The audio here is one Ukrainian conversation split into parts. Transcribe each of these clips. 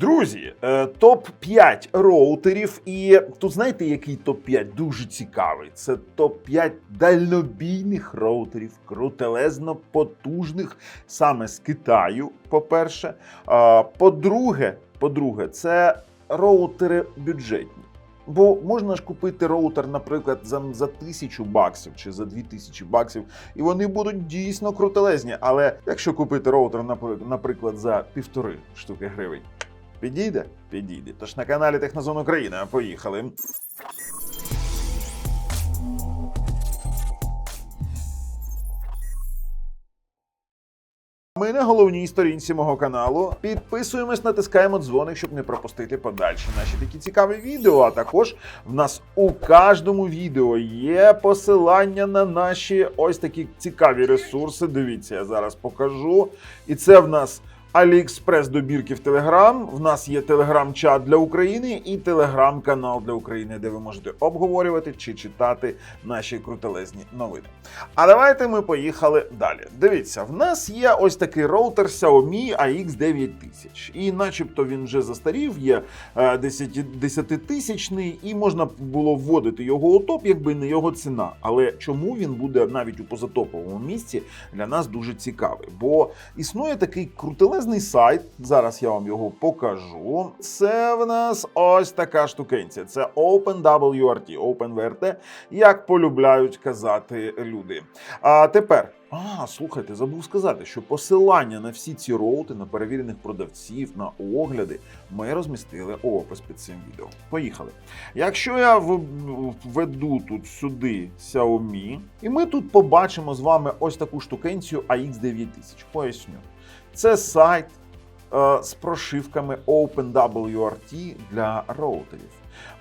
Друзі, е, топ 5 роутерів, і тут знаєте, який топ 5 дуже цікавий. Це топ 5 дальнобійних роутерів, крутелезно потужних саме з Китаю. По-перше, по-друге, по-друге, це роутери бюджетні. Бо можна ж купити роутер, наприклад, за, за тисячу баксів чи за дві тисячі баксів, і вони будуть дійсно крутелезні. Але якщо купити роутер, наприклад, за півтори штуки гривень, підійде? Підійде. Тож на каналі Технозон Україна. Поїхали. Ми на головній сторінці мого каналу. Підписуємось, натискаємо дзвоник, щоб не пропустити подальші наші такі цікаві відео. А також в нас у кожному відео є посилання на наші ось такі цікаві ресурси. Дивіться, я зараз покажу. І це в нас. Аліекспрес добірки в Телеграм. В нас є телеграм-чат для України і телеграм-канал для України, де ви можете обговорювати чи читати наші крутелезні новини. А давайте ми поїхали далі. Дивіться, в нас є ось такий роутер Xiaomi AX9000. І начебто він вже застарів, є е, 10 10-тисячний, і можна було вводити його у топ, якби не його ціна. Але чому він буде навіть у позатоповому місці для нас дуже цікавий? Бо існує такий крутелезний сайт. Зараз я вам його покажу. Це в нас ось така штукенція. Це OpenWRT, OpenWRT, як полюбляють казати люди. А тепер. А, слухайте, забув сказати, що посилання на всі ці роути, на перевірених продавців, на огляди ми розмістили опис під цим відео. Поїхали. Якщо я введу тут сюди Xiaomi, і ми тут побачимо з вами ось таку штукенцію AX9000. Поясню. Це сайт е, з прошивками OpenWRT для роутерів.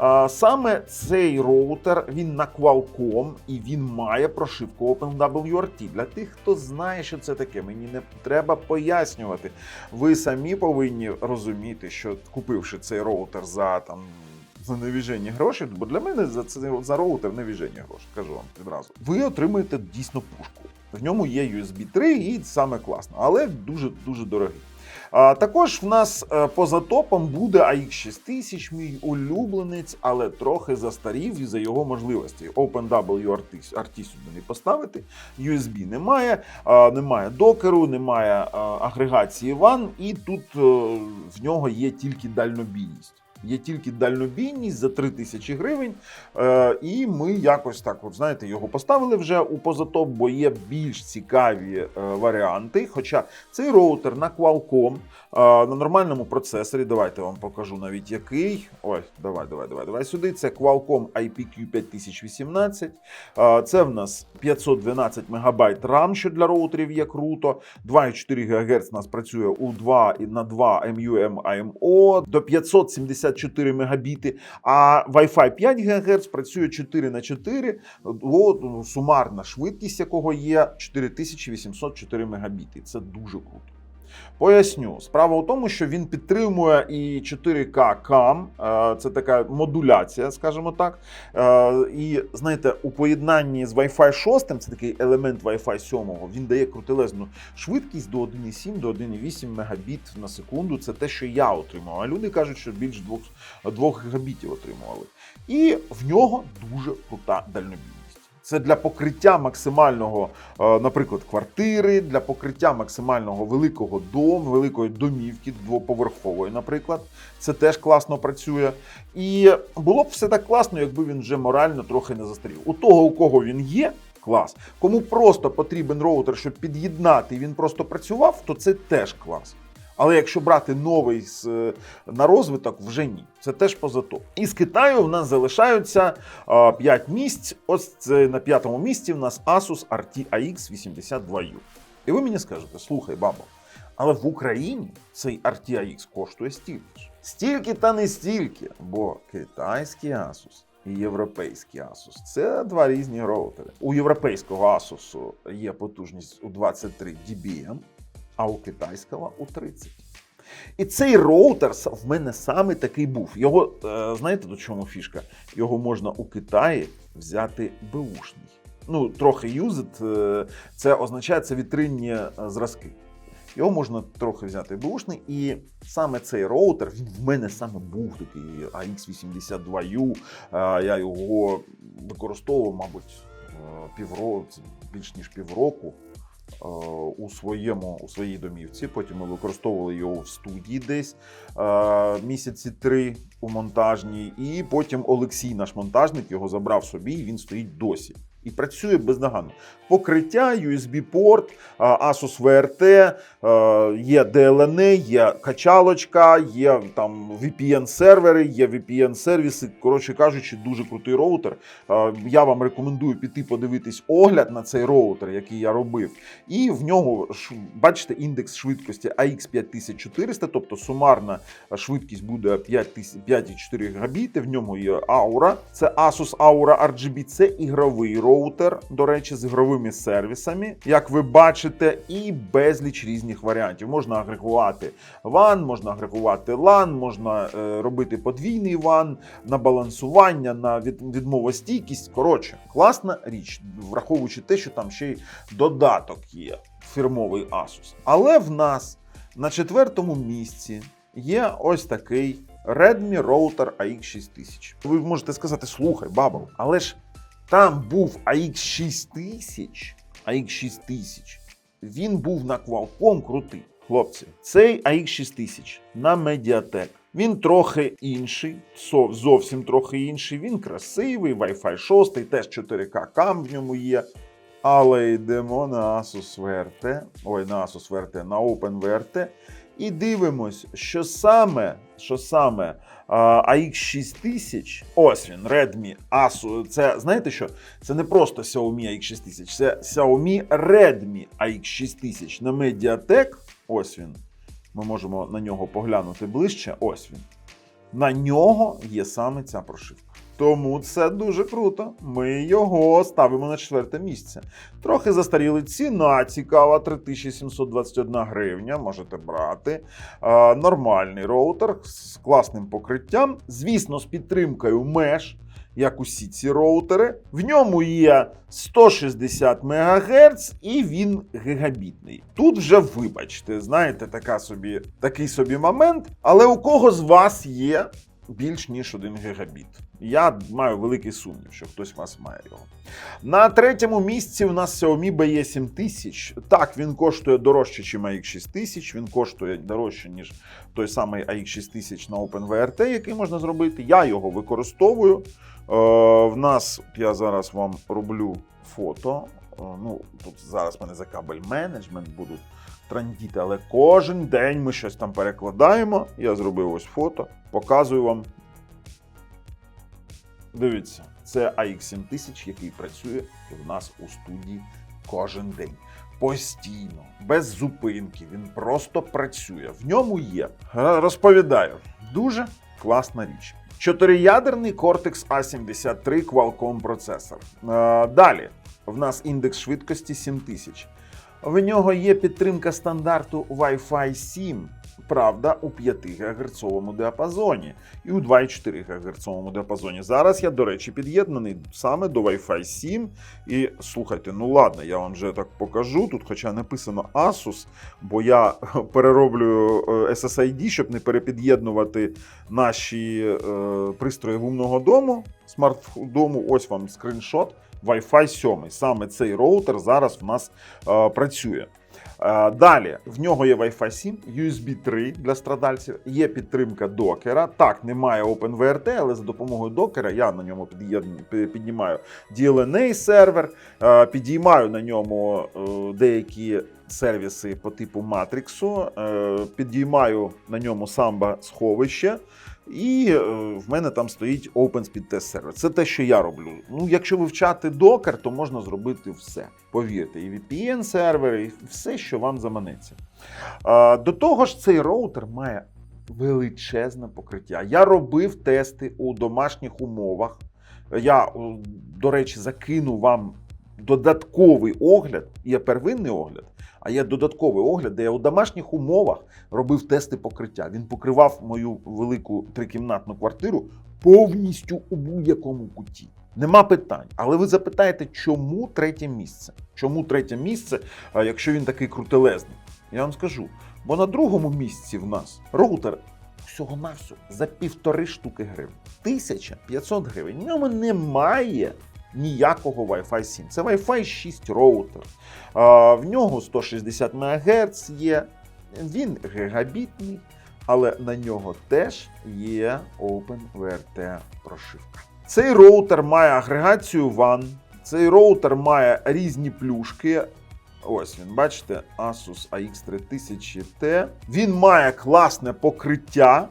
Е, Саме цей роутер він на Qualcomm і він має прошивку OpenWRT. Для тих, хто знає, що це таке, мені не треба пояснювати. Ви самі повинні розуміти, що купивши цей роутер за там. За невіжені гроші, бо для мене за це за роутер невіжені гроші, кажу вам відразу. Ви отримуєте дійсно пушку. В ньому є USB 3 і саме класно, але дуже дуже дорогий. Також в нас е, поза топом буде AX6000, мій улюбленець, але трохи застарів і за його можливості. OpenWRT RT сюди не поставити, USB немає, немає докеру, немає агрегації WAN, і тут е, в нього є тільки дальнобійність. Є тільки дальнобійність за 3000 гривень. Е, і ми якось так, от знаєте, його поставили вже у позатоп, бо є більш цікаві е, варіанти. Хоча цей роутер на Qualcomm, е, на нормальному процесорі, давайте я вам покажу навіть який. Ось, давай, давай, давай, давай сюди. Це Qualcomm IPQ 5018. Е, це в нас 512 МБ RAM, що для роутерів є круто. 2,4 ГГц у нас працює у 2 на 2 MUM AMO, до 574 мегабіти, а Wi-Fi 5 ГГц працює 4 на 4, от, ну, сумарна швидкість якого є 4804 мегабіти. Це дуже круто. Поясню, справа у тому, що він підтримує і 4К CAM, е, це така модуляція, скажімо так. Е, І знаєте, у поєднанні з Wi-Fi 6, це такий елемент Wi-Fi 7, він дає крутелезну швидкість до 1,7 до 1,8 мегабіт на секунду. Це те, що я отримав. А люди кажуть, що більш 2, 2 гігабітів отримували. І в нього дуже крута дальнобійність. Це для покриття максимального, е, наприклад, квартири, для покриття максимального великого дому, великої домівки, двоповерхової, наприклад. Це теж класно працює. І було б все так класно, якби він вже морально трохи не застарів. У того, у кого він є, клас. Кому просто потрібен роутер, щоб під'єднати, і він просто працював, то це теж клас. Але якщо брати новий е, на розвиток, вже ні. Це теж позато. І з Китаю в нас залишаються 5 місць. Ось це на п'ятому місці в нас Asus RTX 82U. І ви мені скажете: слухай, бабо, але в Україні цей RTX коштує стільки ж. Стільки та не стільки, бо китайський Asus і європейський Asus це два різні роутери. У європейського Asus є потужність у 23 dBm, а у китайського у 30. І цей роутер в мене саме такий був. Його, е, знаєте, до чому фішка? Його можна у Китаї взяти беушний. Ну, трохи юзит, е, це означає це вітринні е, зразки. Його можна трохи взяти бушний, і саме цей роутер, він в мене саме був такий AX82U. Е, Я його використовував, мабуть, півроку, більш ніж півроку у своєму у своїй домівці. Потім ми використовували його в студії десь е, місяці три у монтажній. І потім Олексій, наш монтажник, його забрав собі, і він стоїть досі. І працює бездоганно. Покриття, USB-порт, Asus VRT, є DLNA, є качалочка, є там VPN-сервери, є VPN-сервіси. Коротше кажучи, дуже крутий роутер. Я вам рекомендую піти подивитись огляд на цей роутер, який я робив. І в нього бачите індекс швидкості AX5400, тобто сумарна швидкість буде 5,4 габіти. В ньому є Aura. Це Asus Aura RGB. Це ігровий роутер, до речі, з ігровими сервісами, як ви бачите, і безліч різних варіантів. Можна агрегувати WAN, можна агрегувати LAN, можна е, робити подвійний WAN, на балансування, на від, відмовостійкість. Коротше, класна річ, враховуючи те, що там ще й додаток є фірмовий Asus. Але в нас на четвертому місці є ось такий Redmi Router AX6000. Ви можете сказати, слухай, бабу, але ж там був AX6000, AX6000, він був на Qualcomm крутий. Хлопці, цей AX6000 на Mediatek. Він трохи інший, зовсім трохи інший. Він красивий, Wi-Fi 6, теж 4К кам в ньому є. Але йдемо на Asus VRT, ой, на Asus VRT, на OpenVRT, і дивимось, що саме, що саме а, AX6000, ось він, Redmi Asus, це знаєте що? Це не просто Xiaomi AX6000, це Xiaomi Redmi AX6000 на Mediatek, ось він. Ми можемо на нього поглянути ближче, ось він. На нього є саме ця прошивка. Тому це дуже круто. Ми його ставимо на четверте місце. Трохи застаріли ціна цікава, 3721 гривня. Можете брати. Е, нормальний роутер з класним покриттям. Звісно, з підтримкою меж, як усі ці роутери. В ньому є 160 МГц і він гігабітний. Тут вже вибачте, знаєте, така собі, такий собі момент. Але у кого з вас є більш ніж 1 гігабіт? Я маю великий сумнів, що хтось з вас має його. На третьому місці у нас Xiaomi BE7000. Так, він коштує дорожче, ніж AX6000, він коштує дорожче, ніж той самий AX6000 на OpenVRT, який можна зробити. Я його використовую. Е, в нас я зараз вам роблю фото. Е, ну, тут зараз в мене за кабель менеджмент будуть трандіти, але кожен день ми щось там перекладаємо. Я зробив ось фото, показую вам. Дивіться, це AX7000, який працює в нас у студії кожен день. Постійно, без зупинки, він просто працює. В ньому є. Розповідаю, дуже класна річ. Чотириядерний Cortex A73 Qualcomm процесор. Е, Далі в нас індекс швидкості 7000. В нього є підтримка стандарту Wi-Fi 7, правда, у 5 ГГц діапазоні і у 2,4 ГГц діапазоні. Зараз я, до речі, під'єднаний саме до Wi-Fi 7. І слухайте, ну ладно, я вам вже так покажу. Тут, хоча написано Asus, бо я перероблюю е, SSID, щоб не перепід'єднувати наші е, пристрої умного дому, смарт-дому. Ось вам скріншот. Wi-Fi 7. Саме цей роутер зараз в нас е, працює. Е, Далі в нього є Wi-Fi 7, USB 3 для страдальців, є підтримка докера. Так, немає OpenVRT, але за допомогою докера я на ньому піднімаю DLNA сервер, е, підіймаю на ньому е, деякі сервіси по типу е, підіймаю на ньому Samba сховище. І е, в мене там стоїть OpenSpeed Test Server. Це те, що я роблю. Ну, якщо вивчати докер, то можна зробити все. Повірте, і VPN сервери, і все, що вам заманеться. До того ж, цей роутер має величезне покриття. Я робив тести у домашніх умовах. Я, до речі, закину вам додатковий огляд, є первинний огляд, а є додатковий огляд, де я у домашніх умовах робив тести покриття. Він покривав мою велику трикімнатну квартиру повністю у будь-якому куті. Нема питань. Але ви запитаєте, чому третє місце? Чому третє місце, якщо він такий крутелезний? Я вам скажу. Бо на другому місці в нас роутер всього навсього за півтори штуки гривень. 1500 гривень. В ньому немає ніякого Wi-Fi 7. Це Wi-Fi 6 роутер. В нього 160 МГц є. Він гігабітний, але на нього теж є OpenVRT прошивка. Цей роутер має агрегацію WAN. Цей роутер має різні плюшки. Ось він, бачите, Asus AX3000T. Він має класне покриття,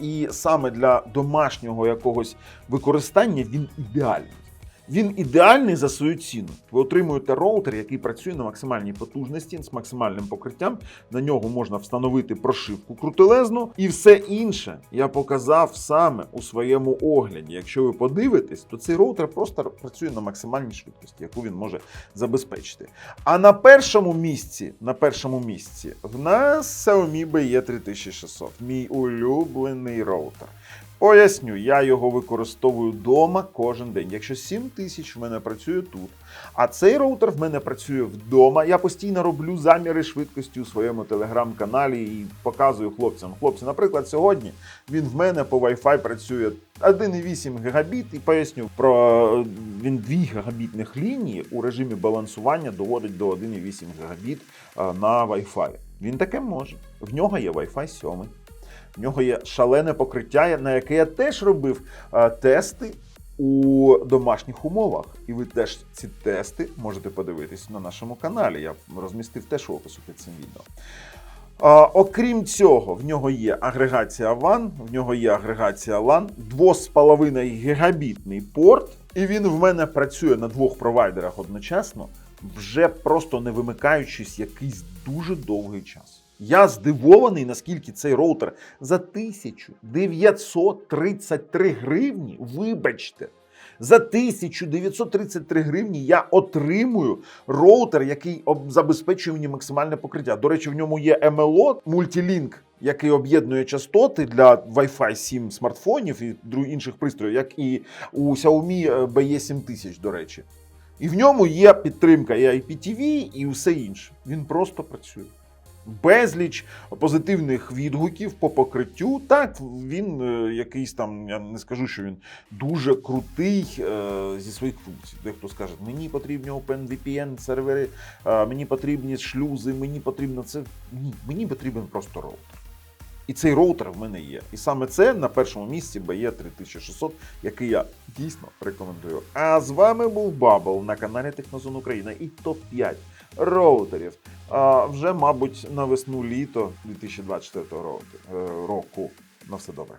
і саме для домашнього якогось використання він ідеальний. Він ідеальний за свою ціну. Ви отримуєте роутер, який працює на максимальній потужності з максимальним покриттям. На нього можна встановити прошивку крутелезну, і все інше я показав саме у своєму огляді. Якщо ви подивитесь, то цей роутер просто працює на максимальній швидкості, яку він може забезпечити. А на першому місці, на першому місці, в нас Xiaomi BE3600, мій улюблений роутер. Поясню, я його використовую вдома кожен день. Якщо 7 тисяч в мене працює тут, а цей роутер в мене працює вдома. Я постійно роблю заміри швидкості у своєму телеграм-каналі і показую хлопцям. Хлопці, наприклад, сьогодні він в мене по Wi-Fi працює 1,8 гігабіт, і поясню про він 2 гігабітних лінії у режимі балансування доводить до 1,8 гігабіт е, на Wi-Fi. Він таке може. В нього є Wi-Fi 7. В нього є шалене покриття, на яке я теж робив тести у домашніх умовах. І ви теж ці тести можете подивитись на нашому каналі. Я розмістив теж опису під цим відео. Окрім цього, в нього є агрегація WAN, в нього є агрегація LAN, 2,5 гігабітний порт, і він в мене працює на двох провайдерах одночасно, вже просто не вимикаючись якийсь дуже довгий час. Я здивований, наскільки цей роутер за 1933 гривні, вибачте, за 1933 гривні я отримую роутер, який забезпечує мені максимальне покриття. До речі, в ньому є MLO, мультилінк, який об'єднує частоти для Wi-Fi 7 смартфонів і інших пристроїв, як і у Xiaomi BE7000, до речі. І в ньому є підтримка і IPTV, і все інше. Він просто працює. Безліч позитивних відгуків по покриттю. Так, він е, якийсь там, я не скажу, що він дуже крутий е, зі своїх функцій. Дехто скаже, мені потрібні OpenVPN сервери, е, мені потрібні шлюзи, мені потрібно це. Ні, мені потрібен просто роутер. І цей роутер в мене є. І саме це на першому місці BE 3600, який я дійсно рекомендую. А з вами був Бабл на каналі Технозон Україна і топ-5 роутерів. Вже, мабуть, на весну літо 2024 року. Е, року. На все добре.